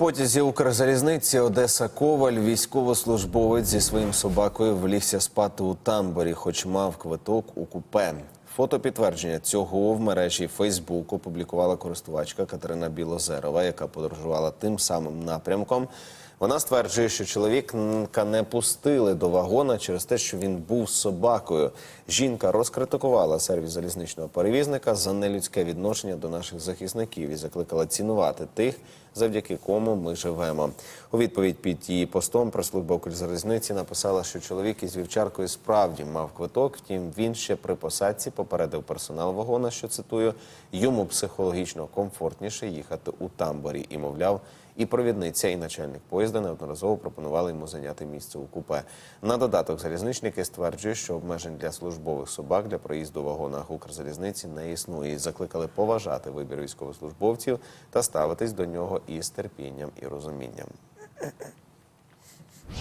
Потязі Укрзалізниці Одеса Коваль, військовослужбовець зі своїм собакою влігся спати у тамборі, хоч мав квиток у купе. Фото підтвердження цього в мережі Фейсбук опублікувала користувачка Катерина Білозерова, яка подорожувала тим самим напрямком. Вона стверджує, що чоловіка не пустили до вагона через те, що він був собакою. Жінка розкритикувала сервіс залізничного перевізника за нелюдське відношення до наших захисників і закликала цінувати тих, завдяки кому ми живемо. У відповідь під її постом прес-служба Укрзалізниці написала, що чоловік із вівчаркою справді мав квиток. Втім, він ще при посадці попередив персонал вагона, що цитую, йому психологічно комфортніше їхати у тамборі і мовляв. І провідниця, і начальник поїзда неодноразово пропонували йому зайняти місце у купе. На додаток залізничники стверджують, що обмежень для службових собак для проїзду вагонах Укрзалізниці не існує. І закликали поважати вибір військовослужбовців та ставитись до нього із терпінням і розумінням.